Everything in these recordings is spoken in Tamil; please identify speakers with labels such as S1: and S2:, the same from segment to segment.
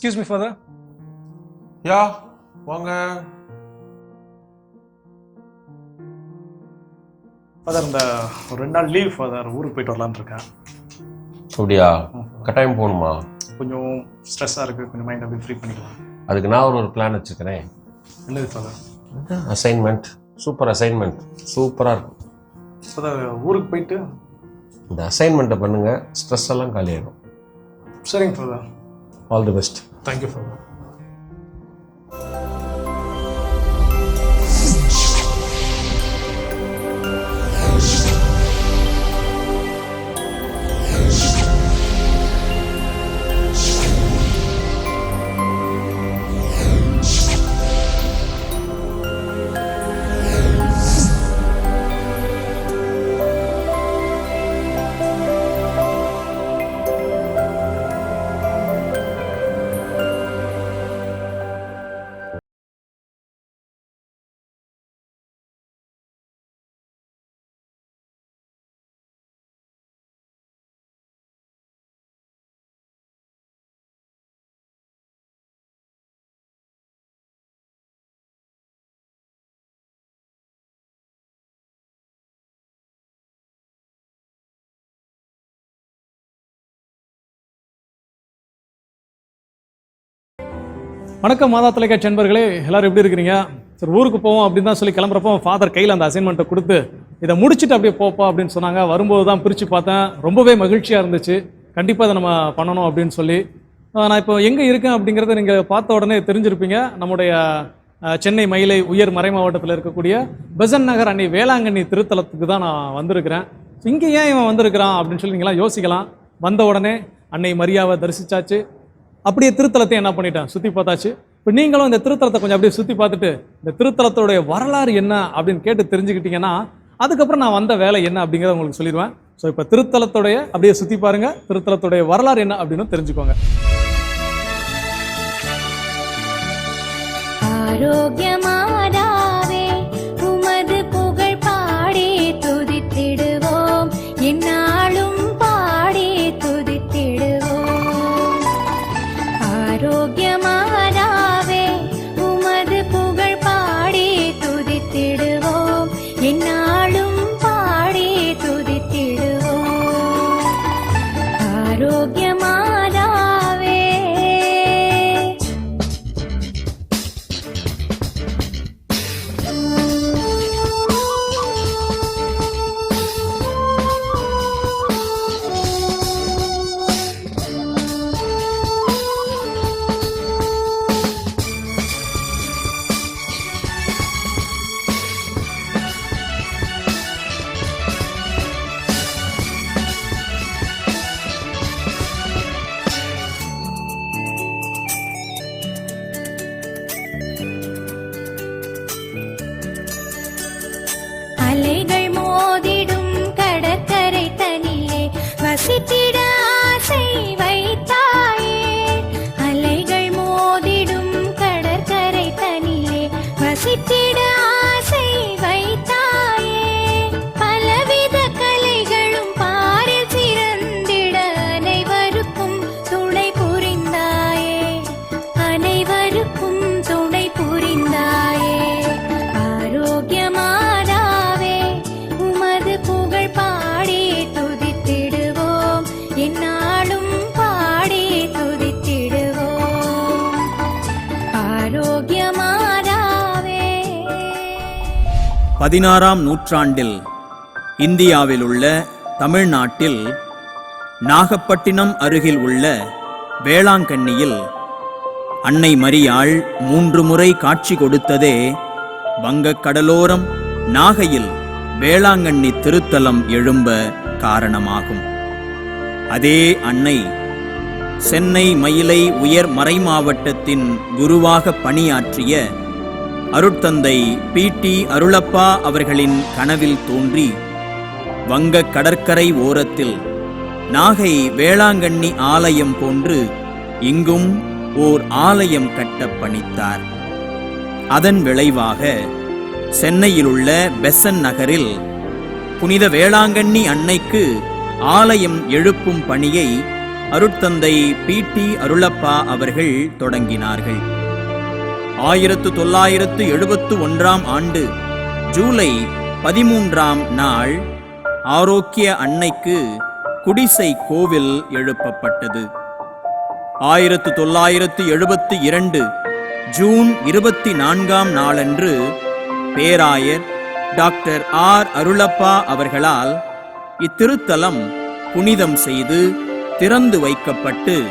S1: எக்ஸ்கியூஸ் மீ ஃபாதர்
S2: யா வாங்க.
S1: ஃபாதர் இந்த ஒரு ரெண்டு நாள் லீவ் ஃபாதர் ஊருக்கு போயிட்டு வரலான்னு இருக்கேன்.
S2: அப்படியா? கட்டாயம் போகணுமா?
S1: கொஞ்சம் ஸ்ட்ரெஸ்ஸாக இருக்குது கொஞ்சம் மைண்ட் அப்படியே ஃப்ரீ பண்ணிக்கலாம்.
S2: அதுக்கு நான் ஒரு ஒரு பிளான் வச்சுக்கிறேன்
S1: என்னது ஃபாதர்
S2: அசைன்மெண்ட் சூப்பர் அசைன்மெண்ட் சூப்பராக இருக்கும்.
S1: ஃபாதர் ஊருக்கு போயிட்டு?
S2: இந்த அசைன்மெண்ட்டை பண்ணுங்க. ஸ்ட்ரெஸ் எல்லாம் காலியாயிடும்.
S1: சரிங்க father
S2: all the best
S1: thank you father வணக்கம் மாதா தொலைக்காட்சி நண்பர்களே எல்லாரும் எப்படி இருக்கிறீங்க? சரி ஊருக்கு போவோம் அப்படின்னு தான் சொல்லி கிளம்புறப்போ ஃபாதர் கையில் அந்த அசைன்மெண்ட்டை கொடுத்து இதை முடிச்சுட்டு அப்படியே போப்பா அப்படின்னு சொன்னாங்க. வரும்போது தான் பிரித்து பார்த்தேன். ரொம்பவே மகிழ்ச்சியாக இருந்துச்சு. கண்டிப்பாக இதை நம்ம பண்ணணும் அப்படின்னு சொல்லி. நான் இப்போ எங்கே இருக்கேன் அப்படிங்கிறத நீங்கள் பார்த்த உடனே தெரிஞ்சிருப்பீங்க. நம்முடைய சென்னை மயிலை உயர் மறை மாவட்டத்தில் இருக்கக்கூடிய பெசன் நகர் அன்னை வேளாங்கண்ணி திருத்தலத்துக்கு தான் நான் வந்திருக்கிறேன். இங்கே ஏன் இவன் வந்திருக்கிறான் அப்படின்னு சொல்லி நீங்களாம் யோசிக்கலாம். வந்த உடனே அன்னை மரியாவை தரிசித்தாச்சு அப்படியே திருத்தலத்தை என்ன பண்ணிட்டேன்? சுற்றி பார்த்தாச்சு. இப்போ நீங்களும் இந்த திருத்தலத்தை கொஞ்சம் அப்படியே சுற்றி பார்த்துட்டு இந்த திருத்தலத்தோடைய வரலாறு என்ன அப்படின்னு கேட்டு தெரிஞ்சுக்கிட்டீங்கன்னா அதுக்கப்புறம் நான் வந்த வேலை என்ன அப்படிங்கிறத உங்களுக்கு சொல்லிடுவேன். ஸோ இப்போ திருத்தலத்தோடைய அப்படியே சுற்றி பாருங்க. திருத்தலத்துடைய வரலாறு என்ன அப்படின்னு தெரிஞ்சுக்கோங்க.
S3: ஆரோக்கியமா
S4: பதினாறாம் நூற்றாண்டில் இந்தியாவில் உள்ள தமிழ்நாட்டில் நாகப்பட்டினம் அருகில் உள்ள வேளாங்கண்ணியில் அன்னை மரியாள் மூன்று முறை காட்சி கொடுத்ததே வங்கக் கடலோரம் நாகையில் வேளாங்கண்ணி திருத்தலம் எழும்ப காரணமாகும். அதே அன்னை சென்னை மயிலை உயர் மறைமாவட்டத்தின் குருவாக பணியாற்றிய அருட்தந்தை பி. டி. அருளப்பா அவர்களின் கனவில் தோன்றி வங்கக் கடற்கரை ஓரத்தில் நாகை வேளாங்கண்ணி ஆலயம் போன்று இங்கும் ஓர் ஆலயம் கட்ட பணித்தார். அதன் விளைவாக சென்னையிலுள்ள பெசன் நகரில் புனித வேளாங்கண்ணி அன்னைக்கு ஆலயம் எழுப்பும் பணியை அருட்தந்தை பி. டி. அருளப்பா அவர்கள் தொடங்கினார்கள். ஆயிரத்து தொள்ளாயிரத்து எழுபத்து ஒன்றாம் ஆண்டு ஜூலை பதிமூன்றாம் நாள் ஆரோக்கிய அன்னைக்கு குடிசை கோவில் எழுப்பப்பட்டது. ஆயிரத்து தொள்ளாயிரத்து எழுபத்து இரண்டு ஜூன் இருபத்தி நான்காம் நாளன்று பேராயர் டாக்டர் ஆர். அருளப்பா அவர்களால் இத்திருத்தலம் புனிதம் செய்து திறந்து வைக்கப்பட்டு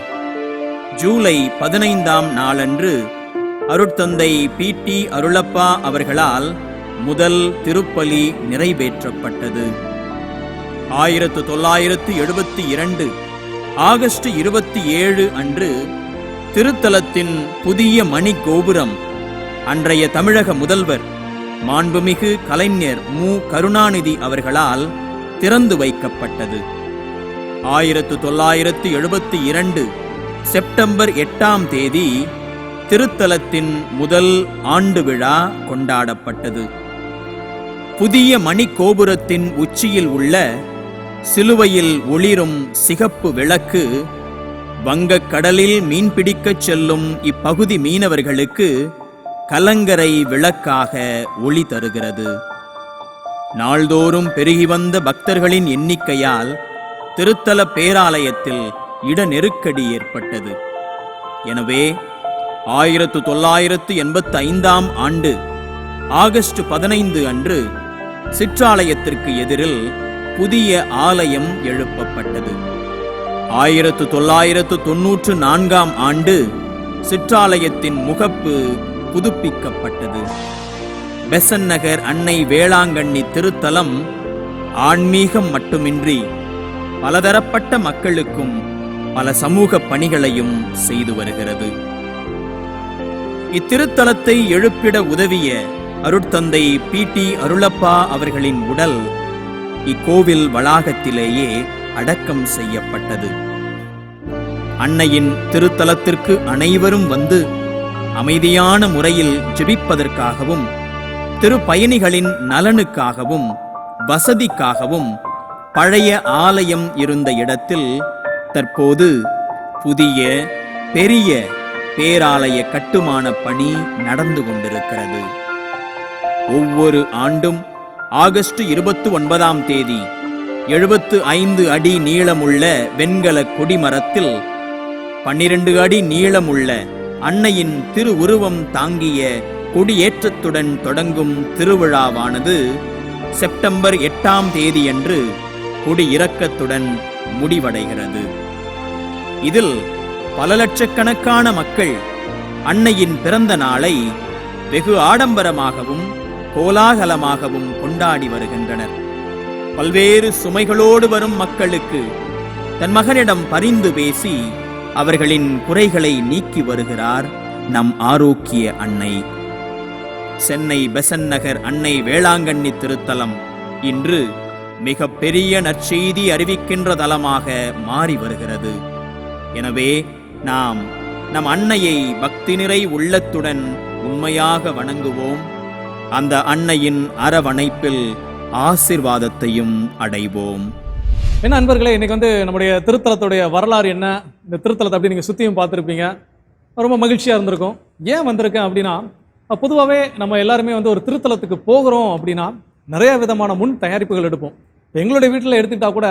S4: ஜூலை பதினைந்தாம் நாளன்று அருட்தந்தை பி. டி. அருளப்பா அவர்களால் முதல் திருப்பலி நிறைவேற்றப்பட்டது. ஆயிரத்து தொள்ளாயிரத்து எழுபத்தி இரண்டு ஆகஸ்ட் இருபத்தி ஏழு அன்று திருத்தலத்தின் புதிய மணி கோபுரம் அன்றைய தமிழக முதல்வர் மாண்புமிகு கலைஞர் மு. கருணாநிதி அவர்களால் திறந்து வைக்கப்பட்டது. ஆயிரத்து தொள்ளாயிரத்து எழுபத்தி இரண்டு செப்டம்பர் எட்டாம் தேதி திருத்தலத்தின் முதல் ஆண்டு விழா கொண்டாடப்பட்டது. புதிய மணிக்கோபுரத்தின் உச்சியில் உள்ள சிலுவையில் ஒளிரும் சிகப்பு விளக்கு வங்கக் கடலில் மீன்பிடிக்கச் செல்லும் இப்பகுதி மீனவர்களுக்கு கலங்கரை விளக்காக ஒளி தருகிறது. நாள்தோறும் பெருகி வந்த பக்தர்களின் எண்ணிக்கையால் திருத்தல பேராலயத்தில் இட நெருக்கடி ஏற்பட்டது. எனவே ஆயிரத்து தொள்ளாயிரத்து எண்பத்தி ஐந்தாம் ஆண்டு ஆகஸ்ட் பதினைந்து அன்று சிற்றாலயத்திற்கு எதிரில் புதிய ஆலயம் எழுப்பப்பட்டது. ஆயிரத்து தொள்ளாயிரத்து தொன்னூற்று நான்காம் ஆண்டு சிற்றாலயத்தின் முகப்பு புதுப்பிக்கப்பட்டது. பெசன் நகர் அன்னை வேளாங்கண்ணி திருத்தலம் ஆன்மீகம் மட்டுமின்றி பலதரப்பட்ட மக்களுக்கும் பல சமூக பணிகளையும் செய்து வருகிறது. இத்திருத்தலத்தை எழுப்பிட உதவிய அருட்தந்தை பி. டி. அருளப்பா அவர்களின் உடல் இக்கோவில் வளாகத்திலேயே அடக்கம் செய்யப்பட்டது. அன்னையின் திருத்தலத்திற்கு அனைவரும் வந்து அமைதியான முறையில் ஜெபிப்பதற்காகவும் திருப்பயணிகளின் நலனுக்காகவும் வசதிக்காகவும் பழைய ஆலயம் இருந்த இடத்தில் தற்போது புதிய பெரிய பேராலய கட்டுமான பணி நடந்து கொண்டிருக்கிறது. ஒவ்வொரு ஆண்டும் ஆகஸ்ட் இருபத்தி ஒன்பதாம் தேதி எழுபத்து ஐந்து அடி நீளமுள்ள வெண்கல கொடிமரத்தில் பன்னிரண்டு அடி நீளமுள்ள அன்னையின் திருவுருவம் தாங்கிய கொடியேற்றத்துடன் தொடங்கும் திருவிழாவானது செப்டம்பர் எட்டாம் தேதியன்று கொடியிறக்கத்துடன் முடிவடைகிறது. இதில் பல லட்சக்கணக்கான மக்கள் அன்னையின் பிறந்த நாளை வெகு ஆடம்பரமாகவும் கோலாகலமாகவும் கொண்டாடி வருகின்றனர். பல்வேறு சுமைகளோடு வரும் மக்களுக்கு தன் மகனிடம் பரிந்து பேசி அவர்களின் குறைகளை நீக்கி வருகிறார் நம் ஆரோக்கிய அன்னை. சென்னை பெசன் நகர் அன்னை வேளாங்கண்ணி திருத்தலம் இன்று மிக பெரிய நற்செய்தி அறிவிக்கின்ற தலமாக மாறி வருகிறது. எனவே நாம் நம் அன்னையை பக்தி நிறை உள்ளத்துடன் உண்மையாக வணங்குவோம். அந்த அன்னையின் அரவணைப்பில் ஆசிர்வாதத்தையும் அடைவோம்.
S1: என்ன அன்பர்களே இன்னைக்கு வந்து நம்முடைய திருத்தலத்துடைய வரலாறு என்ன? இந்த திருத்தலத்தை அப்படி நீங்கள் சுற்றியும் பார்த்துருப்பீங்க. ரொம்ப மகிழ்ச்சியாக இருந்திருக்கும். ஏன் வந்திருக்கேன் அப்படின்னா பொதுவாகவே நம்ம எல்லாருமே வந்து ஒரு திருத்தலத்துக்கு போகிறோம் அப்படின்னா நிறைய விதமான முன் தயாரிப்புகள் எடுப்போம். எங்களுடைய வீட்டில் எடுத்துக்கிட்டால் கூட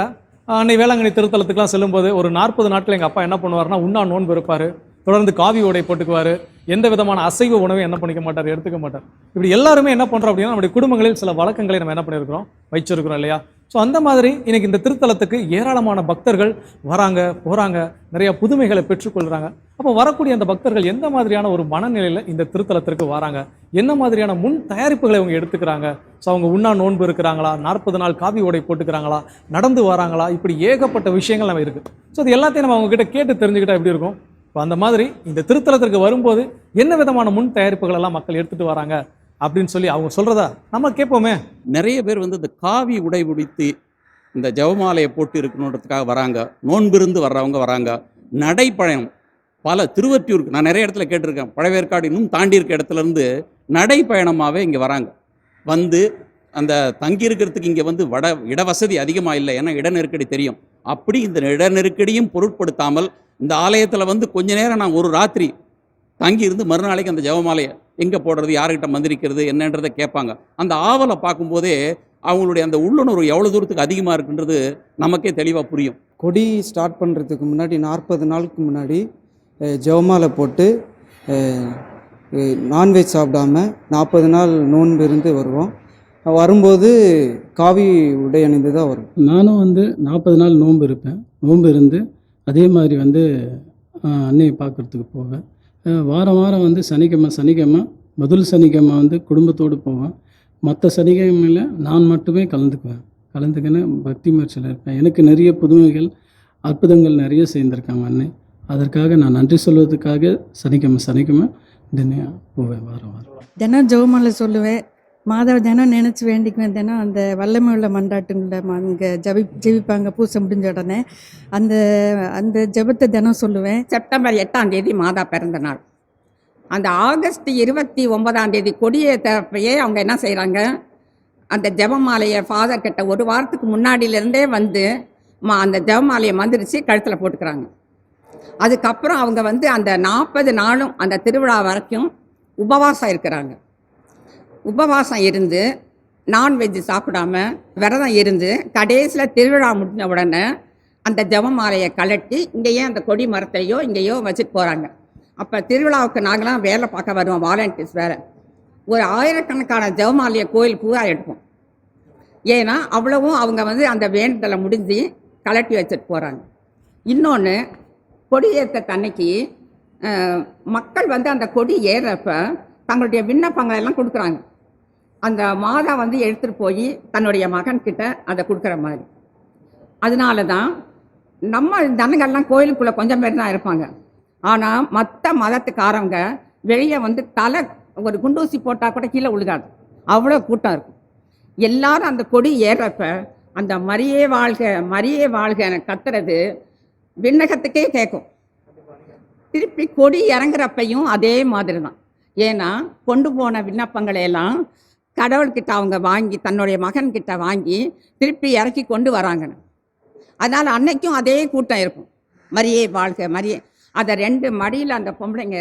S1: ஆஹ், அன்னை வேளாங்கண்ணி திருத்தலத்துக்குலாம் செல்லும்போது ஒரு நாற்பது நாட்கள் எங்கள் அப்பா என்ன பண்ணுவாருன்னா உண்ணா நோன்பு இருப்பார். தொடர்ந்து காவி உடை போட்டுக்குவார். எந்த விதமான அசைவ உணவை என்ன பண்ணிக்க மாட்டார் எடுத்துக்க மாட்டார். இப்படி எல்லாருமே என்ன பண்ணுறோம் அப்படின்னா நம்முடைய குடும்பங்களில் சில வழக்கங்களை நம்ம என்ன பண்ணியிருக்கிறோம் வச்சிருக்கிறோம் இல்லையா? ஸோ அந்த மாதிரி இன்னைக்கு இந்த திருத்தலத்துக்கு ஏராளமான பக்தர்கள் வராங்க போகிறாங்க நிறைய புதுமைகளை பெற்றுக்கொள்கிறாங்க அப்போ வரக்கூடிய அந்த பக்தர்கள் எந்த மாதிரியான ஒரு மனநிலையில் இந்த திருத்தலத்திற்கு வராங்க? என்ன மாதிரியான முன் தயாரிப்புகளை அவங்க எடுத்துக்கிறாங்க? ஸோ அவங்க உண்ணா நோன்பு இருக்கிறாங்களா? நாற்பது நாள் காவி உடை போட்டுக்கிறாங்களா? நடந்து வராங்களா? இப்படி ஏகப்பட்ட விஷயங்கள் நம்ம இருக்குது ஸோ அது எல்லாத்தையும் நம்ம அவங்ககிட்ட கேட்டு தெரிஞ்சுக்கிட்டால் எப்படி இருக்கும்? இப்போ அந்த மாதிரி இந்த திருத்தலத்திற்கு வரும்போது என்ன விதமான முன் தயாரிப்புகள் எல்லாம் மக்கள் எடுத்துகிட்டு வராங்க? அப்படின்னு சொல்லி அவங்க சொல்கிறதா நம்ம கேட்போமே.
S5: நிறைய பேர் வந்து இந்த காவி உடை உடித்து இந்த ஜவமாலையை போட்டு இருக்கணுன்றதுக்காக வராங்க. நோன்பிருந்து வர்றவங்க வராங்க. நடைப்பயணம். பல திருவற்றியூருக்கு நான் நிறைய இடத்துல கேட்டிருக்கேன். பழவேற்காடு இன்னும் தாண்டி இருக்க இடத்துலேருந்து நடைப்பயணமாகவே இங்கே வராங்க. வந்து அந்த தங்கி இருக்கிறதுக்கு இங்கே வந்து வட இட வசதி அதிகமாக இல்லை. ஏன்னா இட நெருக்கடி தெரியும். அப்படி இந்த இட நெருக்கடியும் பொருட்படுத்தாமல் இந்த ஆலயத்தில் வந்து கொஞ்ச நேரம் நான் ஒரு ராத்திரி தங்கியிருந்து மறுநாளைக்கு அந்த ஜெபமாலையை எங்கே போடுறது யார்கிட்ட மந்திரிக்கிறது என்னன்றதை கேட்பாங்க. அந்த ஆவலை பார்க்கும்போதே அவங்களுடைய அந்த உள்ளுணர்வு எவ்வளோ தூரத்துக்கு அதிகமாக இருக்குன்றது நமக்கே தெளிவாக புரியும்.
S6: கொடி ஸ்டார்ட் பண்ணுறதுக்கு முன்னாடி நாற்பது நாளுக்கு முன்னாடி அஹ், ஜெபமாலை போட்டு நான்வெஜ் சாப்பிடாம நாற்பது நாள் நோன்பு இருந்து வருவோம். வரும்போது காவி உடை அணிந்து தான் வரும்.
S7: நானும் வந்து நாற்பது நாள் நோன்பு இருப்பேன். நோன்பு இருந்து அதே மாதிரி வந்து அன்னையை பார்க்குறதுக்கு போவேன். வாரம் வாரம் வந்து சனிக்கிழமை சனிக்கிழமை முதல் சனிக்கிழமை வந்து குடும்பத்தோடு போவேன். மற்ற சனிக்கிழமையில் நான் மட்டுமே கலந்துக்குவேன். கலந்துக்கின்னு பக்தி முயற்சியில் இருப்பேன். எனக்கு நிறைய புதுமைகள் அற்புதங்கள் நிறைய சேர்ந்திருக்காங்க அன்னை. அதற்காக நான் நன்றி சொல்வதற்காக சனிக்கிழமை சனிக்கிழமை தினம் போவேன் வாரம் வாரம்.
S8: தினம் ஜெபமாலை சொல்லுவேன். மாதவ தினம் நினச்சி வேண்டிக்குவேன். தினம் அந்த வல்லமை உள்ள மன்றாட்டுங்கள அங்கே ஜபி ஜெபிப்பாங்க. பூசை முடிஞ்ச உடனே அந்த அந்த ஜபத்தை தினம் சொல்லுவேன்.
S9: செப்டம்பர் எட்டாம் தேதி மாதா பிறந்த நாள் அந்த ஆகஸ்ட் இருபத்தி ஒன்பதாம் தேதி கொடியேற்றப்பயே அவங்க என்ன செய்கிறாங்க அந்த ஜபமாலையை ஃபாதர் கிட்ட ஒரு வாரத்துக்கு முன்னாடியிலேருந்தே வந்து மா அந்த ஜபமாலையை மந்திரிச்சு கழுத்தில் போட்டுக்கிறாங்க. அதுக்கப்புறம் அவங்க வந்து அந்த நாற்பது நாளும் அந்த திருவிழா வரைக்கும் உபவாசம் இருக்கிறாங்க. உபவாசம் இருந்து நான்வெஜ் சாப்பிடாம விரதம் இருந்து கடைசியில் திருவிழா முடிஞ்ச உடனே அந்த ஜெபமாலையை கலட்டி இங்கேயே அந்த கொடி மரத்தையோ இங்கேயோ வச்சுட்டு போகிறாங்க அப்போ திருவிழாவுக்கு நாங்களாம் வேலை பார்க்க வருவோம் வாலண்டியர்ஸ் வேறு. ஒரு ஆயிரக்கணக்கான ஜெபமாலையை கோயில் பூரா எடுப்போம். ஏன்னா அவ்வளவும் அவங்க வந்து அந்த வேண்டுதலை முடிஞ்சு கலட்டி வச்சுட்டு போகிறாங்க இன்னொன்று கொடியேற்ற தன்னைக்கு மக்கள் வந்து அந்த கொடி ஏறுறப்ப தங்களுடைய விண்ணப்பங்களை எல்லாம் கொடுக்குறாங்க. அந்த மாதா வந்து எடுத்துகிட்டு போய் தன்னுடைய மகன்கிட்ட அதை கொடுக்குற மாதிரி. அதனால தான் நம்ம ஜனங்கள்லாம் கோயிலுக்குள்ளே கொஞ்சம் பேர் தான் இருப்பாங்க. ஆனால் மற்ற மதத்துக்காரவங்க வெளியே வந்து தலை ஒரு குண்டூசி போட்டால் கூட கீழே விழுகாது அவ்வளோ கூட்டம் இருக்கும். எல்லாரும் அந்த கொடி ஏறுறப்ப அந்த மரியே வாழ்க மரியே வாழ்க கத்துறது விண்ணகத்துக்கே கேட்கும் திருப்பி கொடி இறங்குறப்பையும் அதே மாதிரி தான் ஏன்னா கொண்டு போன விண்ணப்பங்களை எல்லாம் கடவுள்கிட்ட அவங்க வாங்கி தன்னுடைய மகன்கிட்ட வாங்கி திருப்பி இறக்கி கொண்டு வராங்கன்னு. அதனால் அன்னைக்கும் அதே கூட்டம் இருக்கும். மரியே வாழ்க மரியே. அதை ரெண்டு மடியில் அந்த பொம்பளைங்க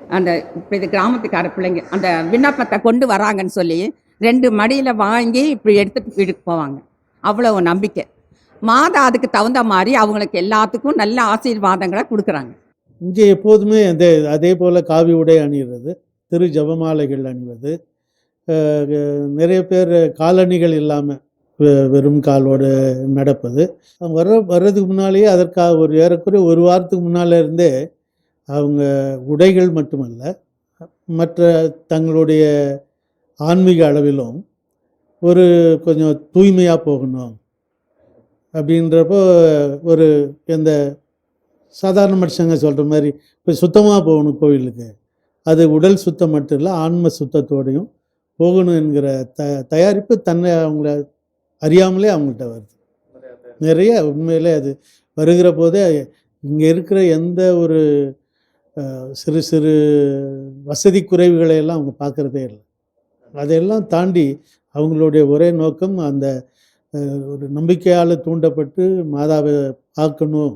S9: அந்த இப்போ இது கிராமத்துக்கார பிள்ளைங்க அந்த விண்ணப்பத்தை கொண்டு வராங்கன்னு சொல்லி ரெண்டு மடியில் வாங்கி இப்படி எடுத்துட்டு வீட்டுக்கு போவாங்க. அவ்வளோ நம்பிக்கை. மாதா அதுக்கு தகுந்த மாதிரி அவங்களுக்கு எல்லாத்துக்கும் நல்ல ஆசீர்வாதங்களை கொடுக்குறாங்க.
S10: இங்கே எப்போதுமே அந்த அதே போல் காவி உடை அணிகிறது திரு ஜபமாலைகள் அணிவது. நிறைய பேர் காலணிகள் இல்லாமல் வெறும் காலோடு நடப்பது. வர வர்றதுக்கு முன்னாலேயே அதற்காக ஒரு ஏறக்குறைய ஒரு வாரத்துக்கு முன்னால் இருந்தே அவங்க உடைகள் மட்டுமல்ல மற்ற தங்களுடைய ஆன்மீக அளவிலும் ஒரு கொஞ்சம் தூய்மையாக போகணும் அப்படின்றப்போ ஒரு இந்த சாதாரண மனுஷங்க சொல்கிற மாதிரி இப்போ சுத்தமாக போகணும் கோவிலுக்கு அது உடல் சுத்தம் மட்டும் இல்லை ஆன்ம சுத்தத்தோடையும் போகணும் என்கிற த தயாரிப்பு தன்னை அவங்கள அறியாமலே அவங்கள்ட்ட வருது. நிறைய உண்மையிலே அது வருகிற போதே இங்கே இருக்கிற எந்த ஒரு சிறு சிறு வசதி குறைவுகளை எல்லாம் அவங்க பார்க்குறதே இல்லை. அதையெல்லாம் தாண்டி அவங்களுடைய ஒரே நோக்கம் அந்த ஒரு நம்பிக்கையால் தூண்டப்பட்டு மாதாவை பார்க்கணும்.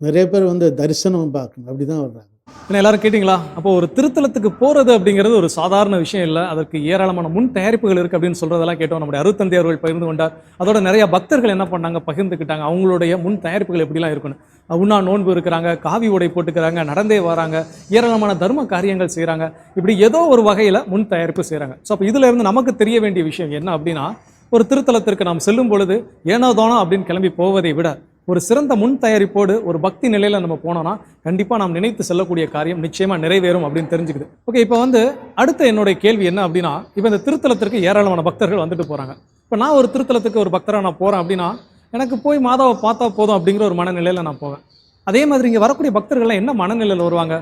S10: நிறைய பேர் வந்து தரிசனம் பார்க்கணும். அப்படி தான் வர்றாங்க.
S1: என்ன எல்லாரும் கேட்டிங்களா? அப்போ ஒரு திருத்தலத்துக்கு போகிறது அப்படிங்கிறது ஒரு சாதாரண விஷயம் இல்லை. அதற்கு ஏராளமான முன் தயாரிப்புகள் இருக்குது அப்படின்னு சொல்கிறதெல்லாம் கேட்டோம். நம்முடைய அருத்தந்தி அவர்கள் பகிர்ந்து கொண்டார். அதோட நிறைய பக்தர்கள் என்ன பண்ணாங்க? பகிர்ந்துக்கிட்டாங்க. அவங்களுடைய முன் தயாரிப்புகள் எப்படிலாம் இருக்கணும் உண்ணா நோன்பு இருக்கிறாங்க காவி உடை போட்டுக்கிறாங்க நடந்தே வராங்க ஏராளமான தர்ம காரியங்கள் செய்கிறாங்க இப்படி ஏதோ ஒரு வகையில் முன் தயாரிப்பு செய்கிறாங்க ஸோ அப்போ இதுல இருந்து நமக்கு தெரிய வேண்டிய விஷயம் என்ன அப்படின்னா ஒரு திருத்தலத்திற்கு நாம் செல்லும் பொழுது ஏனோ தானோ அப்படின்னு கிளம்பி போவதை விட ஒரு சிறந்த முன் தயாரிப்போடு ஒரு பக்தி நிலையில் நம்ம போனோம்னா கண்டிப்பாக நாம் நினைத்து செல்லக்கூடிய காரியம் நிச்சயமாக நிறைவேறும் அப்படின்னு தெரிஞ்சுக்குது. ஓகே இப்போ வந்து அடுத்த என்னுடைய கேள்வி என்ன அப்படின்னா இப்போ இந்த திருத்தலத்திற்கு ஏராளமான பக்தர்கள் வந்துட்டு போகிறாங்க இப்போ நான் ஒரு திருத்தலத்துக்கு ஒரு பக்தராக நான் போகிறேன் அப்படின்னா எனக்கு போய் மாதாவை பார்த்தா போதும் அப்படிங்கிற ஒரு மனநிலையில் நான் போவேன். அதே மாதிரி இங்கே வரக்கூடிய பக்தர்கள்லாம் என்ன மனநிலையில் வருவாங்க?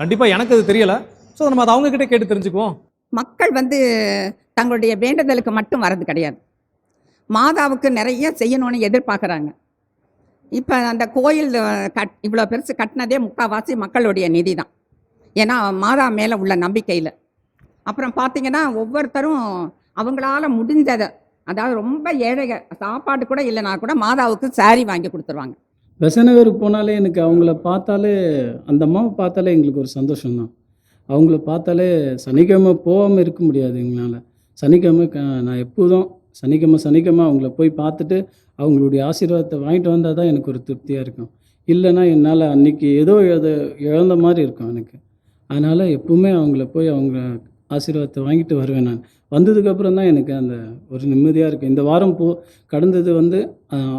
S1: கண்டிப்பாக எனக்கு அது தெரியலை. ஸோ நம்ம அதை அவங்கக்கிட்ட கேட்டு தெரிஞ்சுக்குவோம்.
S9: மக்கள் வந்து தங்களுடைய வேண்டுதலுக்கு மட்டும் வர்றது கிடையாது. மாதாவுக்கு நிறைய செய்யணும்னு எதிர்பார்க்குறாங்க. இப்போ அந்த கோயில் கட் இவ்வளோ பெருசு கட்டினதே முக்கால்வாசி மக்களுடைய நிதி தான் ஏன்னா மாதா மேலே உள்ள நம்பிக்கையில். அப்புறம் பார்த்தீங்கன்னா ஒவ்வொருத்தரும் அவங்களால முடிஞ்சதை அதாவது ரொம்ப ஏழைக சாப்பாடு கூட இல்லைனா கூட மாதாவுக்கு சாரி வாங்கி கொடுத்துருவாங்க.
S7: பெசநகருக்கு போனாலே எனக்கு அவங்கள பார்த்தாலே அந்த அம்மாவை பார்த்தாலே எங்களுக்கு ஒரு சந்தோஷம்தான். அவங்கள பார்த்தாலே சனிக்கிழமை போகாமல் இருக்க முடியாது எங்களால். சனிக்கிழமை க நான் எப்போதும் சனிக்கிழமை சனிக்கிழமை அவங்கள போய் பார்த்துட்டு அவங்களுடைய ஆசீர்வாதத்தை வாங்கிட்டு வந்தால் தான் எனக்கு ஒரு திருப்தியாக இருக்கும். இல்லைன்னா என்னால் அன்னைக்கு ஏதோ அது இழந்த மாதிரி இருக்கும் எனக்கு. அதனால் எப்பவுமே அவங்கள போய் அவங்க ஆசீர்வாதத்தை வாங்கிட்டு வருவேன் நான். வந்ததுக்கப்புறம் தான் எனக்கு அந்த ஒரு நிம்மதியாக இருக்கும். இந்த வாரம் போ கடந்தது வந்து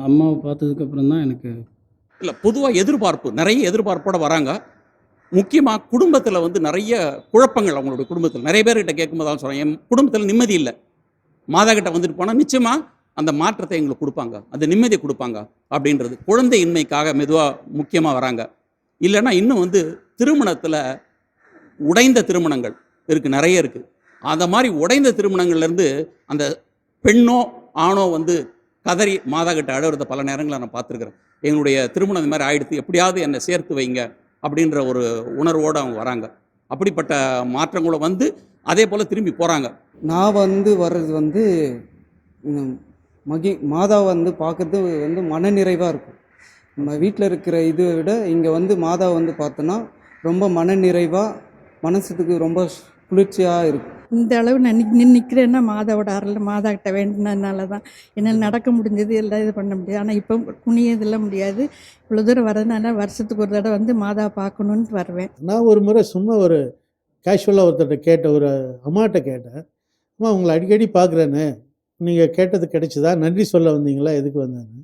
S7: அம்மாவை பார்த்ததுக்கப்புறம் தான் எனக்கு
S5: இல்லை பொதுவாக எதிர்பார்ப்பு நிறைய எதிர்பார்ப்போட வராங்க. முக்கியமாக குடும்பத்தில் வந்து நிறைய குழப்பங்கள் அவங்களுடைய குடும்பத்தில். நிறைய பேர்கிட்ட கேட்கும்போது தான் சொல்கிறேன் என் குடும்பத்தில் நிம்மதி இல்லை. மாதா கிட்ட வந்துட்டு போனால் நிச்சயமாக அந்த மாற்றத்தை எங்களுக்கு கொடுப்பாங்க. அந்த நிம்மதியை கொடுப்பாங்க அப்படின்றது. குழந்தை இன்மைக்காக மெதுவாக முக்கியமாக வராங்க. இல்லைன்னா இன்னும் வந்து திருமணத்தில் உடைந்த திருமணங்கள் இருக்குது நிறைய இருக்குது அந்த மாதிரி உடைந்த திருமணங்கள்லேருந்து அந்த பெண்ணோ ஆணோ வந்து கதறி மாதா கிட்ட அழுகிறத பல நேரங்களில் நான் பார்த்துருக்குறேன். எங்களுடைய திருமணம் இந்த மாதிரி ஆயிடுத்து எப்படியாவது என்னை சேர்த்து வைங்க அப்படின்ற ஒரு உணர்வோடு அவங்க வராங்க. அப்படிப்பட்ட மாற்றங்களும் வந்து அதே போல் திரும்பி போகிறாங்க
S6: நான் வந்து வர்றது வந்து மகி மாதா வந்து பார்க்கறது வந்து மனநிறைவாக இருக்கும். நம்ம வீட்டில் இருக்கிற இதை விட இங்கே வந்து மாதா வந்து பார்த்தோன்னா ரொம்ப மனநிறைவாக மனசுக்கு ரொம்ப குளிர்ச்சியாக இருக்கும்.
S8: இந்த அளவு நான் நின்று நிற்கிறேன்னா மாதாவோட அருள் மாதா கிட்ட வேண்டினதுனால தான் என்னால் நடக்க முடிஞ்சது எல்லாம் இது பண்ண முடியாது. ஆனால் இப்போ குனியதெல்லாம் முடியாது. இவ்வளோ தூரம் வரதுனால வருஷத்துக்கு ஒரு தடவை வந்து மாதா பார்க்கணுன்ட்டு வருவேன்.
S10: நான் ஒரு முறை சும்மா ஒரு கேஷுவலாக ஒருத்தர்கிட்ட கேட்ட ஒரு அம்மாட்ட கேட்டேன். அம்மா உங்களை அடிக்கடி பார்க்குறேன்னு. நீங்கள் கேட்டது கிடைச்சதா? நன்றி சொல்ல வந்தீங்களா? எதுக்கு வந்தேன்னு.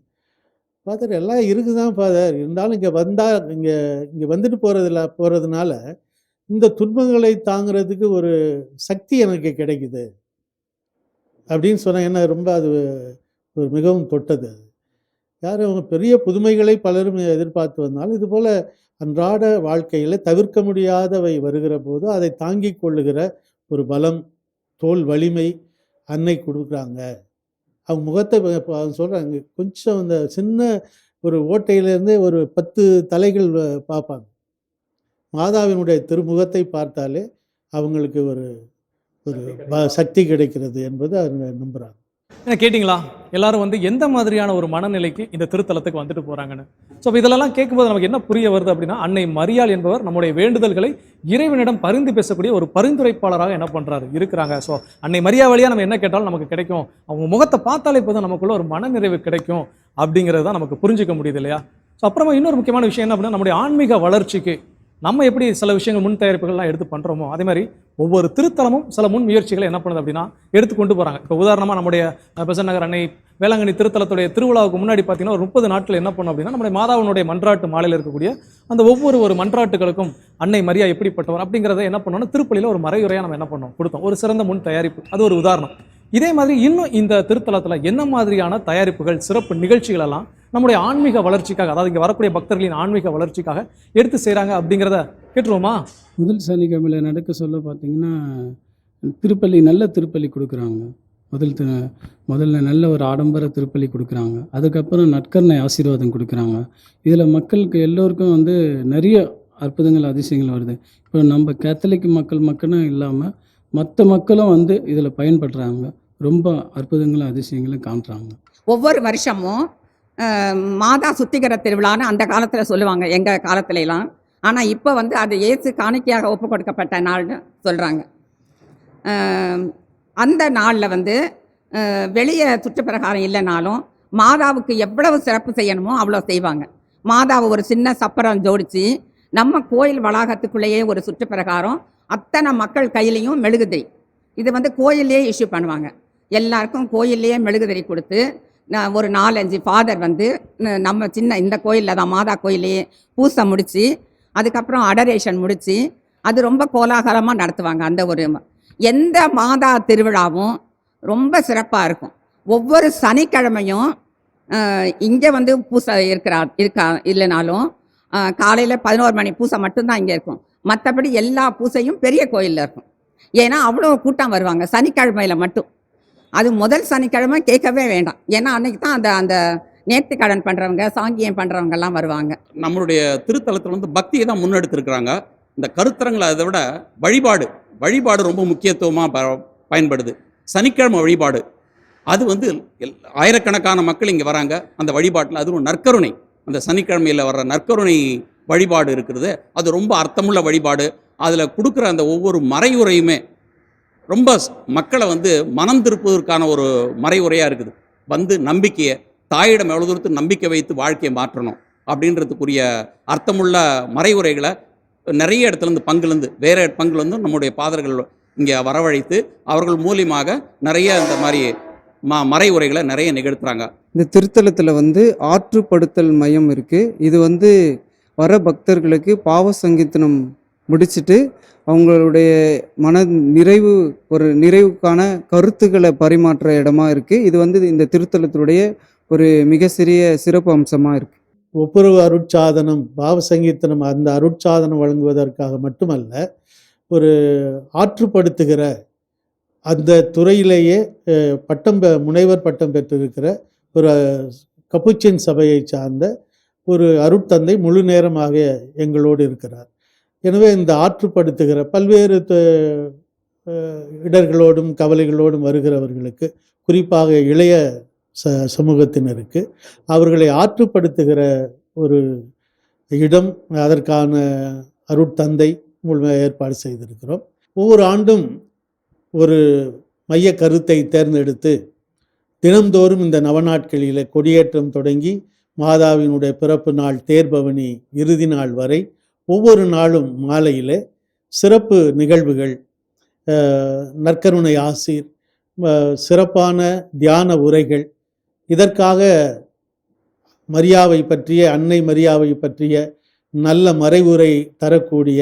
S10: ஃபாதர் எல்லாம் இருக்குது தான் ஃபாதர் இருந்தாலும் இங்கே வந்தால் இங்கே இங்கே வந்துட்டு போகிறதுல போகிறதுனால இந்த துன்பங்களை தாங்கிறதுக்கு ஒரு சக்தி எனக்கு கிடைக்குது. அப்படின்னு சொன்ன என்ன ரொம்ப அது ஒரு மிகவும் தொட்டது அது. யார் அவங்க பெரிய புதுமைகளை பலரும் எதிர்பார்த்து வந்தாலும் இதுபோல் அன்றாட வாழ்க்கையில் தவிர்க்க முடியாதவை வருகிற போது அதை தாங்கிக் கொள்ளுகிற ஒரு பலம் தோல் வலிமை அன்னை கொடுக்குறாங்க. அவங்க முகத்தை அவங்க சொல்கிறாங்க கொஞ்சம் அந்த சின்ன ஒரு ஓட்டையிலேருந்தே ஒரு பத்து தலைகள் பார்ப்பாங்க. மாதாவினுடைய திருமுகத்தை பார்த்தாலே அவங்களுக்கு ஒரு ஒரு சக்தி கிடைக்கிறது என்பது அவங்க நம்புகிறாங்க
S1: என்ன கேட்டிங்களா? எல்லாரும் வந்து எந்த மாதிரியான ஒரு மனநிலைக்கு இந்த திருத்தலத்துக்கு வந்துட்டு போறாங்கன்னு? ஸோ இதெல்லாம் கேட்கும்போது நமக்கு என்ன புரிய வருது அப்படின்னா அன்னை மரியாள் என்பவர் நம்முடைய வேண்டுதல்களை இறைவனிடம் பரிந்து பேசக்கூடிய ஒரு பரிந்துரைப்பாளராக என்ன பண்றாரு? இருக்கிறாங்க. ஸோ அன்னை மரியா வழியாக நம்ம என்ன கேட்டாலும் நமக்கு கிடைக்கும். அவங்க முகத்தை பார்த்தாலே போதும் நமக்குள்ள ஒரு மனநிறைவு கிடைக்கும் அப்படிங்கிறது தான் நமக்கு புரிஞ்சுக்க முடியுது இல்லையா? ஸோ அப்புறமா இன்னொரு முக்கியமான விஷயம் என்ன அப்படின்னா நம்முடைய ஆன்மீக வளர்ச்சிக்கு. நம்ம எப்படி சில விஷயங்கள் முன் தயாரிப்புகள்லாம் எடுத்து பண்ணுறோமோ அதே மாதிரி ஒவ்வொரு திருத்தலமும் சில முன் முயற்சிகளை என்ன பண்ணுது அப்படின்னா எடுத்து கொண்டு போகிறாங்க இப்போ உதாரணமாக நம்முடைய பெசன் நகர் அன்னை வேளாங்கண்ணி திருத்தலத்துடைய திருவிழாவுக்கு முன்னாடி பார்த்தீங்கன்னா ஒரு முப்பது நாட்கள் என்ன பண்ணோம் அப்படின்னா நம்முடைய மாதாவினுடைய மன்றாட்டு மாலையில் இருக்கக்கூடிய அந்த ஒவ்வொரு ஒரு மன்றாட்டுகளுக்கும் அன்னை மரியா எப்படிப்பட்டவர் அப்படிங்கிறத என்ன பண்ணோம்னா திருப்பலியில் ஒரு மறையுறையாக நம்ம என்ன பண்ணோம் கொடுத்தோம். ஒரு சிறந்த முன் தயாரிப்பு. அது ஒரு உதாரணம். இதே மாதிரி இன்னும் இந்த திருத்தலத்தில் என்ன மாதிரியான தயாரிப்புகள் சிறப்பு நிகழ்ச்சிகள் எல்லாம் நம்முடைய ஆன்மீக வளர்ச்சிக்காக அதாவது இங்கே வரக்கூடிய பக்தர்களின் ஆன்மீக வளர்ச்சிக்காக எடுத்து செய்கிறாங்க அப்படிங்கிறத கேட்டுருவோமா?
S7: முதல் சனிக்கிழமையில் நடக்க சொல்ல பார்த்தீங்கன்னா திருப்பள்ளி நல்ல திருப்பள்ளி கொடுக்குறாங்க. முதல் முதல்ல நல்ல ஒரு ஆடம்பர திருப்பலி கொடுக்குறாங்க. அதுக்கப்புறம் நற்கரணை ஆசீர்வாதம் கொடுக்குறாங்க. இதில் மக்களுக்கு எல்லோருக்கும் வந்து நிறைய அற்புதங்கள் அதிசயங்கள் வருது. இப்போ நம்ம கேத்தலிக் மக்கள் மக்களும் இல்லாமல் மற்ற மக்களும் வந்து இதில் பயன்படுறாங்க. ரொம்ப அற்புதங்களும் அதிசயங்களும் காண்றாங்க.
S9: ஒவ்வொரு வருஷமும் மாதா சுத்திகர திருவிழான்னு அந்த காலத்தில் சொல்லுவாங்க எங்கள் காலத்துலலாம். ஆனால் இப்போ வந்து அது இயேசு காணிக்கையாக ஒப்பு கொடுக்கப்பட்ட நாள்னு சொல்கிறாங்க அந்த நாளில் வந்து வெளியே சுற்றுப்பிரகாரம் இல்லைனாலும் மாதாவுக்கு எவ்வளவு சிறப்பு செய்யணுமோ அவ்வளோ செய்வாங்க. மாதாவை ஒரு சின்ன சப்பரம் ஜோடிச்சு நம்ம கோயில் வளாகத்துக்குள்ளேயே ஒரு சுற்றுப்பிரகாரம் அத்தனை மக்கள் கையிலையும் மெழுகுதிரி. இது வந்து கோயிலே இஷ்யூ பண்ணுவாங்க. எல்லாருக்கும் கோயில்லையே மெழுகுதிரி கொடுத்து நான் ஒரு நாலஞ்சு ஃபாதர் வந்து நம்ம சின்ன இந்த கோயிலில் தான் மாதா கோயிலே பூசை முடித்து அதுக்கப்புறம் அடரேஷன் முடித்து அது ரொம்ப கோலாகலமாக நடத்துவாங்க அந்த ஒரு எந்த மாதா திருவிழாவும் ரொம்ப சிறப்பாக இருக்கும். ஒவ்வொரு சனிக்கிழமையும் இங்கே வந்து பூசை இருக்கிறா இருக்கா இல்லைனாலும் காலையில் பதினோரு மணி பூசை மட்டும்தான் இங்கே இருக்கும். மற்றபடி எல்லா பூசையும் பெரிய கோயிலில் இருக்கும். ஏன்னா அவ்வளோ கூட்டம் வருவாங்க சனிக்கிழமையில மட்டும். அது முதல் சனிக்கிழமை கேட்கவே வேண்டாம். ஏன்னா அன்னைக்கு தான் அந்த அந்த நேர்த்திக்கடன் பண்ணுறவங்க சாங்கியம் பண்ணுறவங்க எல்லாம் வருவாங்க.
S5: நம்மளுடைய திருத்தலத்தில் வந்து பக்தியை தான் முன்னெடுத்திருக்கிறாங்க. இந்த கருத்தரங்களை அதை விட வழிபாடு வழிபாடு ரொம்ப முக்கியத்துவமாக ப பயன்படுது. சனிக்கிழமை வழிபாடு. அது வந்து எல்- ஆயிரக்கணக்கான மக்கள் இங்கே வராங்க. அந்த வழிபாட்டில் அதுவும் நற்கருணை. அந்த சனிக்கிழமையில் வர்ற நற்கருணை வழிபாடு இருக்கிறது. அது ரொம்ப அர்த்தமுள்ள வழிபாடு. அதில் கொடுக்குற அந்த ஒவ்வொரு மறையுறையுமே ரொம்ப ஸ்- மக்களை வந்து மனம் திருப்புவதற்கான ஒரு மறைவுரையாக இருக்குது. வந்து நம்பிக்கையை தாயிடம் எவ்வளோ தூரத்துக்கு நம்பிக்கை வைத்து வாழ்க்கையை மாற்றணும் அப்படின்றதுக்குரிய அர்த்தமுள்ள மறைவுரைகளை நிறைய இடத்துலேருந்து பங்குலேருந்து வேறு பங்குலேருந்து நம்முடைய பாதர்கள் இங்கே வரவழைத்து அவர்கள் மூலியமாக நிறைய இந்த மாதிரி ம மறைவுரைகளை நிறைய நிகழ்த்துறாங்க.
S6: இந்த திருத்தலத்தில் வந்து ஆற்றுப்படுத்தல் மையம் இருக்குது இது வந்து வர பக்தர்களுக்கு பாவ சங்கீர்த்தனம் முடிச்சுட்டு அவங்களுடைய மன நிறைவு ஒரு நிறைவுக்கான கருத்துக்களை பரிமாற்ற இடமா இருக்குது இது வந்து இந்த திருத்தலத்தினுடைய ஒரு மிக சிறிய சிறப்பு அம்சமாக இருக்குது
S10: ஒப்புரவு அருட்சாதனம் பாவசங்கீர்த்தனம் அந்த அருட்சாதனம் வழங்குவதற்காக மட்டுமல்ல ஒரு ஆற்றுப்படுத்துகிற அந்த துறையிலேயே பட்டம் பெ முனைவர் பட்டம் பெற்றிருக்கிற ஒரு கப்புச்சின் சபையை சார்ந்த ஒரு அருட்தந்தை முழு நேரமாக எங்களோடு இருக்கிறார். எனவே இந்த ஆற்றுப்படுத்துகிற பல்வேறு இடர்களோடும் கவலைகளோடும் வருகிறவர்களுக்கு குறிப்பாக இளைய ச சமூகத்தினருக்கு அவர்களை ஆற்றுப்படுத்துகிற ஒரு இடம் அதற்கான அருட்தந்தை முழுமையாக ஏற்பாடு செய்திருக்கிறோம். ஒவ்வொரு ஆண்டும் ஒரு மைய கருத்தை தேர்ந்தெடுத்து தினந்தோறும் இந்த நவநாட்களில் கொடியேற்றம் தொடங்கி மாதாவினுடைய பிறப்பு நாள் தேர்பவனி இறுதி நாள் வரை ஒவ்வொரு நாளும் மாலையில் சிறப்பு நிகழ்வுகள் நற்கருணை ஆசீர் சிறப்பான தியான உரைகள். இதற்காக மரியாவை பற்றிய அன்னை மரியாவை பற்றிய நல்ல மறைவுரை தரக்கூடிய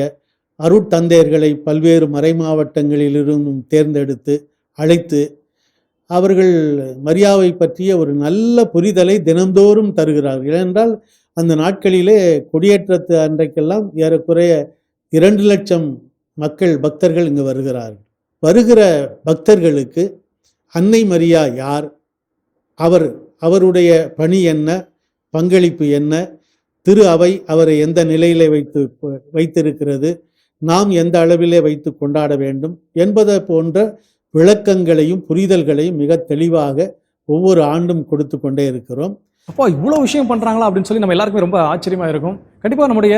S10: அருட்தந்தையர்களை பல்வேறு மறை மாவட்டங்களிலிருந்தும் தேர்ந்தெடுத்து அழைத்து அவர்கள் மரியாவை பற்றிய ஒரு நல்ல புரிதலை தினந்தோறும் தருகிறார்கள். ஏனென்றால் அந்த நாட்களிலே கொடியேற்றத்து அன்றைக்கெல்லாம் ஏறக்குறைய இரண்டு லட்சம் மக்கள் பக்தர்கள் இங்கு வருகிறார்கள். வருகிற பக்தர்களுக்கு அன்னை மரியா யார்? அவர் அவருடைய பணி என்ன? பங்களிப்பு என்ன? திரு அவை அவரை எந்த நிலையிலே வைத்து வைத்திருக்கிறது? நாம் எந்த அளவிலே வைத்து கொண்டாட வேண்டும்? என்பதை போன்ற விளக்கங்களையும் புரிதல்களையும் மிக தெளிவாக ஒவ்வொரு ஆண்டும் கொடுத்து கொண்டே இருக்கிறோம்.
S1: அப்போ இவ்வளோ விஷயம் பண்ணுறாங்களா அப்படின்னு சொல்லி நம்ம எல்லாருக்குமே ரொம்ப ஆச்சரியமாக இருக்கும். கண்டிப்பாக நம்முடைய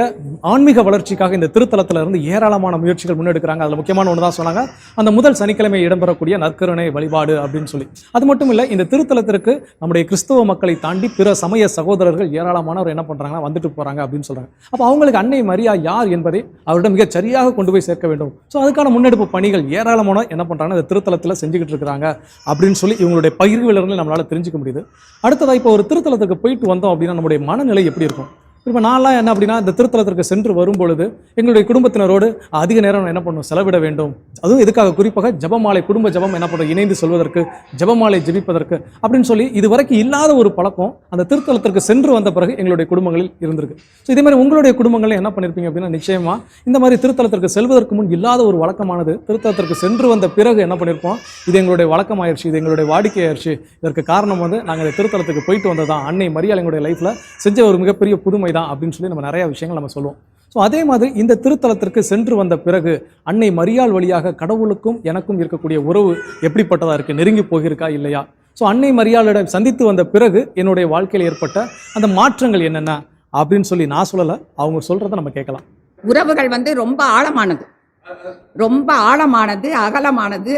S1: ஆன்மீக வளர்ச்சிக்காக இந்த திருத்தலத்தில் இருந்து ஏராளமான முயற்சிகள் முன்னெடுக்கிறாங்க. அதில் முக்கியமான ஒன்று தான் சொன்னாங்க. அந்த முதல் சனிக்கிழமை இடம்பெறக்கூடிய நற்கருணை வழிபாடு அப்படின்னு சொல்லி. அது மட்டும் இல்லை இந்த திருத்தலத்திற்கு நம்முடைய கிறிஸ்தவ மக்களை தாண்டி பிற சமய சகோதரர்கள் ஏராளமானவர் என்ன பண்ணுறாங்கன்னா வந்துட்டு போகிறாங்க அப்படின்னு சொல்கிறாங்க அப்போ அவங்களுக்கு அன்னை மரியா யார் என்பதை அவரிடம் மிக சரியாக கொண்டு போய் சேர்க்க வேண்டும். ஸோ அதுக்கான முன்னெடுப்பு பணிகள் ஏராளமான என்ன பண்ணுறாங்கன்னா இந்த திருத்தலத்தில் செஞ்சுக்கிட்டு இருக்கிறாங்க அப்படின்னு சொல்லி இவங்களுடைய பகிர்விலிருந்து நம்மளால் தெரிஞ்சுக்க முடியுது. அடுத்ததாக இப்போ ஒரு திருத்தலத்துக்கு போயிட்டு வந்தோம் அப்படின்னா நம்முடைய மனநிலை எப்படி இருக்கும்? இப்போ நான்லாம் என்ன அப்படின்னா இந்த திருத்தலத்திற்கு சென்று வரும்பொழுது எங்களுடைய குடும்பத்தினரோடு அதிக நேரம் என்ன பண்ணும்? செலவிட வேண்டும். அதுவும் எதுக்காக? குறிப்பாக ஜெபமாலை குடும்ப ஜபம் என்ன பண்ணுறோம் இணைந்து சொல்வதற்கு ஜெபமாலை ஜபிப்பதற்கு அப்படின்னு சொல்லி இது வரைக்கும் இல்லாத ஒரு பழக்கம் அந்த திருத்தலத்திற்கு சென்று வந்த பிறகு எங்களுடைய குடும்பங்களில் இருந்திருக்கு. ஸோ இதே மாதிரி உங்களுடைய குடும்பங்களில் என்ன பண்ணியிருப்பீங்க அப்படின்னா நிச்சயமா இந்த மாதிரி திருத்தலத்திற்கு செல்வதற்கு முன் இல்லாத ஒரு வழக்கமானது திருத்தலத்திற்கு சென்று வந்த பிறகு என்ன பண்ணியிருப்போம் இது எங்களுடைய வழக்கமாயிருச்சு இது எங்களுடைய வாடிக்கையாயிருச்சு. இதற்கு காரணம் வந்து நாங்கள் திருத்தலத்துக்கு போயிட்டு வந்ததான் அன்னை மரியாதை எங்களுடைய லைஃப்பில் செஞ்ச ஒரு மிகப்பெரிய புதுமை தான் அப்படின்னு சொல்லி நம்ம நிறைய விஷயங்கள் நம்ம சொல்லுவோம். ஸோ அதே மாதிரி இந்த திருத்தலத்திற்கு சென்று வந்த பிறகு அன்னை மரியாள் வழியாக கடவுளுக்கும் எனக்கும் இருக்கக்கூடிய உறவு எப்படிப்பட்டதாக இருக்குது நெருங்கி போகிருக்கா இல்லையா? ஸோ அன்னை மரியாளிடம் சந்தித்து வந்த பிறகு என்னுடைய வாழ்க்கையில் ஏற்பட்ட அந்த மாற்றங்கள் என்னென்ன அப்படின்னு சொல்லி நான் சொல்லலை அவங்க சொல்கிறத நம்ம கேட்கலாம்.
S9: உறவுகள் வந்து ரொம்ப ஆழமானது. ரொம்ப ஆழமானது அகலமானது.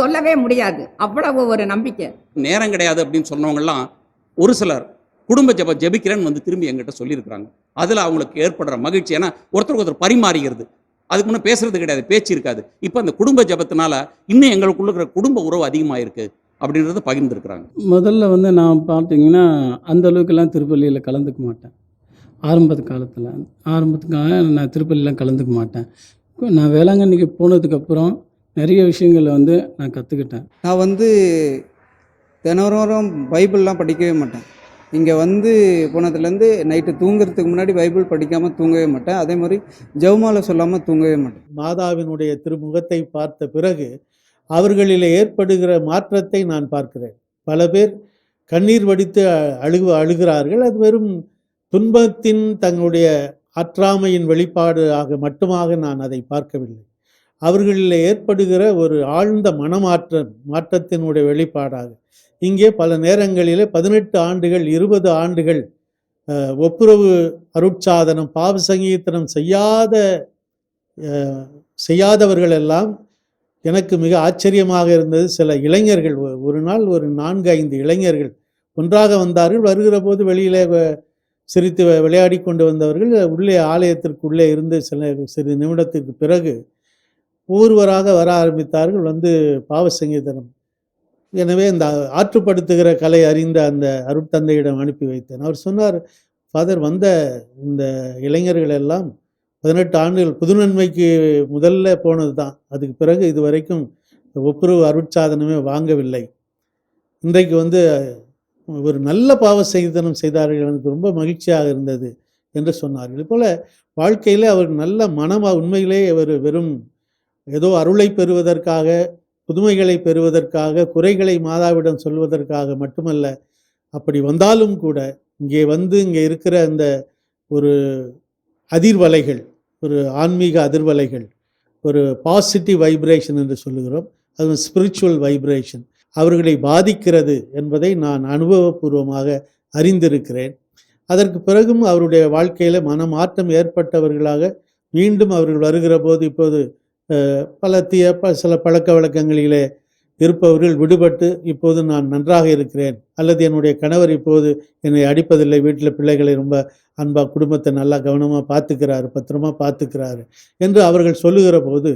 S9: சொல்லவே முடியாது. அவ்வளவு ஒரு நம்பிக்கை.
S5: நேரம் கிடையாது அப்படின்னு சொன்னவங்கலாம் ஒரு சிலர் குடும்ப ஜெபம் ஜெபிக்கிறேன்னு வந்து திரும்பி எங்கிட்ட சொல்லியிருக்கிறாங்க. அதில் அவங்களுக்கு ஏற்படுற மகிழ்ச்சி. ஏன்னா ஒருத்தருக்கு ஒருத்தர் பரிமாறிக்கிறது. அதுக்கு முன்னே பேசுறது கிடையாது பேச்சு இருக்காது. இப்போ அந்த குடும்ப ஜெபத்தினால இன்னும் எங்களுக்குள்ள இருக்கிற குடும்ப உறவு அதிகமாக இருக்கு அப்படின்றத பகிர்ந்துருக்குறாங்க.
S7: முதல்ல வந்து நான் பார்த்தீங்கன்னா அந்த அளவுக்குலாம் திருப்பள்ளியில் கலந்துக்க மாட்டேன். ஆரம்பத்து காலத்தில் ஆரம்பத்துக்காக நான் திருப்பள்ளியில் கலந்துக்க மாட்டேன். நான் வேளாங்கண்ணிக்கு போனதுக்கப்புறம் நிறைய விஷயங்களை வந்து நான் கற்றுக்கிட்டேன்
S6: நான் வந்து தினவரம் பைபிள்லாம் படிக்கவே மாட்டேன். இங்கே வந்து போனதுலேருந்து நைட்டு தூங்குறதுக்கு முன்னாடி பைபிள் படிக்காமல் தூங்கவே மாட்டேன். அதே மாதிரி ஜவுமாலை சொல்லாமல் தூங்கவே மாட்டேன்.
S10: மாதாவினுடைய திருமுகத்தை பார்த்த பிறகு அவர்களில் ஏற்படுகிற மாற்றத்தை நான் பார்க்கிறேன். பல பேர் கண்ணீர் வடித்து அ- அழுகு அழுகிறார்கள். அது வெறும் துன்பத்தின் தங்களுடைய அற்றாமையின் வெளிப்பாடு ஆக மட்டுமாக நான் அதை பார்க்கவில்லை. அவர்களில் ஏற்படுகிற ஒரு ஆழ்ந்த மனமாற்றம் மாற்றத்தினுடைய வெளிப்பாடாக இங்கே பல நேரங்களில் பதினெட்டு ஆண்டுகள் இருபது ஆண்டுகள் ஒப்புரவு அருட்சாதனம் பாவ சங்கீர்த்தனம் செய்யாத செய்யாதவர்கள் எல்லாம் எனக்கு மிக ஆச்சரியமாக இருந்தது. சில இளைஞர்கள் ஒரு நாள் ஒரு நான்கு ஐந்து இளைஞர்கள் ஒன்றாக வந்தார்கள். வருகிற போது வெளியிலே சிரித்து வ- விளையாடி கொண்டு வந்தவர்கள் உள்ளே ஆலயத்திற்குள்ளே இருந்து சில சிறிது நிமிடத்திற்கு பிறகு ஒவ்வொருவராக வர ஆரம்பித்தார்கள் வந்து பாவ சங்கீதனம். எனவே இந்த ஆற்றுப்படுத்துகிற கலை அறிந்த அந்த அருட்தந்தையிடம் அனுப்பி வைத்தேன். அவர் சொன்னார் ஃபாதர் வந்த இந்த இளைஞர்கள் எல்லாம் பதினெட்டு ஆண்டுகள் புதுநன்மைக்கு முதல்ல போனது தான். அதுக்கு பிறகு இது வரைக்கும் ஒப்புரவு அருட்சாதனமே வாங்கவில்லை. இன்றைக்கு வந்து ஒரு நல்ல பாவ சங்கீதனம் செய்தார்கள். எனக்கு ரொம்ப மகிழ்ச்சியாக இருந்தது என்று சொன்னார்கள். இதுபோல் வாழ்க்கையில் அவர் நல்ல மனமாக உண்மையிலே அவர் வெறும் ஏதோ அருளை பெறுவதற்காக புதுமைகளை பெறுவதற்காக குறைகளை மாதாவிடம் சொல்வதற்காக மட்டுமல்ல அப்படி வந்தாலும் கூட இங்கே வந்து இங்கே இருக்கிற அந்த ஒரு அதிர்வலைகள் ஒரு ஆன்மீக அதிர்வலைகள் ஒரு பாசிட்டிவ் வைப்ரேஷன் என்று சொல்லுகிறோம் அது ஸ்பிரிச்சுவல் வைப்ரேஷன் அவர்களை பாதிக்கிறது என்பதை நான் அனுபவபூர்வமாக அறிந்திருக்கிறேன். அதற்கு பிறகும் அவருடைய வாழ்க்கையில் மனமாற்றம் ஏற்பட்டவர்களாக மீண்டும் அவர்கள் வருகிற போது இப்போது பல தீய ப சில பழக்க வழக்கங்களிலே இருப்பவர்கள் விடுபட்டு இப்போது நான் நன்றாக இருக்கிறேன். அல்லது என்னுடைய கணவர் இப்போது என்னை அடிப்பதில்லை. வீட்டில் பிள்ளைகளை ரொம்ப அன்பாக குடும்பத்தை நல்லா கவனமாக பார்த்துக்கிறாரு பத்திரமா பார்த்துக்கிறாரு என்று அவர்கள் சொல்லுகிற போது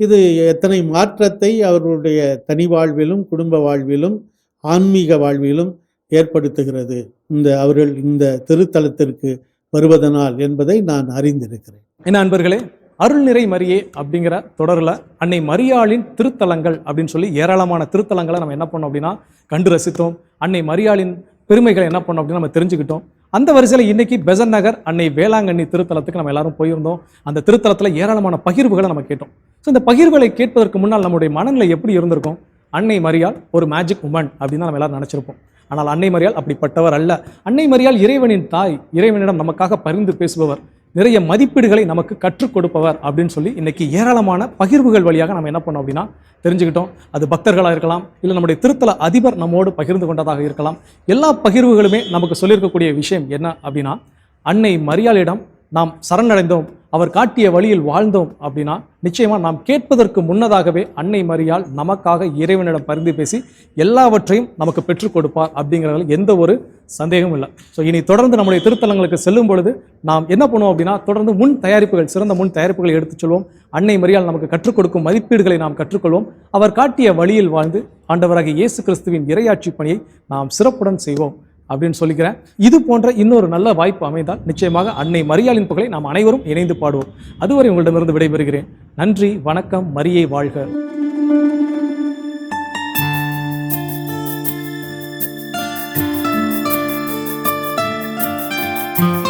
S10: இது எத்தனை மாற்றத்தை அவர்களுடைய தனி வாழ்விலும் குடும்ப வாழ்விலும் ஆன்மீக வாழ்விலும் ஏற்படுத்துகிறது. இந்த அவர்கள் இந்த திருத்தலத்திற்கு வருவதனால் என்பதை நான் அறிந்திருக்கிறேன்.
S1: என்ன அன்பர்களே அருள்நிறை மரியே அப்படிங்கிற தொடரில் அன்னை மரியாளின் திருத்தலங்கள் அப்படின்னு சொல்லி ஏராளமான திருத்தலங்களை நம்ம என்ன பண்ணோம் அப்படின்னா கண்டு ரசித்தோம். அன்னை மரியாளின் பெருமைகளை என்ன பண்ணோம் அப்படின்னு நம்ம தெரிஞ்சுக்கிட்டோம். அந்த வரிசையில் இன்னைக்கு பெசன் நகர் அன்னை வேளாங்கண்ணி திருத்தலத்துக்கு நம்ம எல்லாரும் போயிருந்தோம். அந்த திருத்தலத்தில் ஏராளமான பகிர்வுகளை நம்ம கேட்டோம். ஸோ இந்த பகிர்வுகளை கேட்பதற்கு முன்னால் நம்முடைய மனநிலை எப்படி இருந்திருக்கும்? அன்னை மரியாள் ஒரு மேஜிக் உமன் அப்படின்னு தான் நம்ம எல்லாரும் நினச்சிருப்போம். ஆனால் அன்னை மரியாள் அப்படிப்பட்டவர் அல்ல. அன்னை மரியாள் இறைவனின் தாய் இறைவனிடம் நமக்காக பரிந்து பேசுபவர். நிறைய மதிப்பீடுகளை நமக்கு கற்றுக் கொடுப்பவர் அப்படின்னு சொல்லி இன்னைக்கு ஏராளமான பகிர்வுகள் வழியாக நம்ம என்ன பண்ணோம் அப்படின்னா தெரிஞ்சுக்கிட்டோம். அது பக்தர்களாக இருக்கலாம் இல்லை நம்முடைய திருத்தல அதிபர் நம்மோடு பகிர்ந்து கொண்டதாக இருக்கலாம். எல்லா பகிர்வுகளுமே நமக்கு சொல்லியிருக்கக்கூடிய விஷயம் என்ன அப்படின்னா அன்னை மரியாளிடம் நாம் சரணடைந்தோம் அவர் காட்டிய வழியில் வாழ்ந்தோம் அப்படின்னா நிச்சயமாக நாம் கேட்பதற்கு முன்னதாகவே அன்னை மரியால் நமக்காக இறைவனிடம் பரிந்து பேசி எல்லாவற்றையும் நமக்கு பெற்றுக் கொடுப்பார் அப்படிங்கிறதுல எந்த ஒரு சந்தேகமும் இல்லை. ஸோ இனி தொடர்ந்து நம்முடைய திருத்தலங்களுக்கு செல்லும் பொழுது நாம் என்ன பண்ணுவோம் அப்படின்னா தொடர்ந்து முன் தயாரிப்புகள் சிறந்த முன் தயாரிப்புகளை எடுத்துச் சொல்வோம். அன்னை மரியால் நமக்கு கற்றுக் கொடுக்கும் மதிப்பீடுகளை நாம் கற்றுக்கொள்வோம் அவர் காட்டிய வழியில் வாழ்ந்து ஆண்டவராகிய இயேசு கிறிஸ்துவின் இறையாட்சி பணியை நாம் சிறப்புடன் செய்வோம். அப்படின்னு சொல்லிக்கிறேன். இது போன்ற இன்னொரு நல்ல வாய்ப்பு அமைந்தால் நிச்சயமாக அன்னை மரியாளின் புகழை நாம் அனைவரும் இணைந்து பாடுவோம். அதுவரை உங்களிடமிருந்து விடைபெறுகிறேன். நன்றி வணக்கம் மரியை வாழ்க. thank you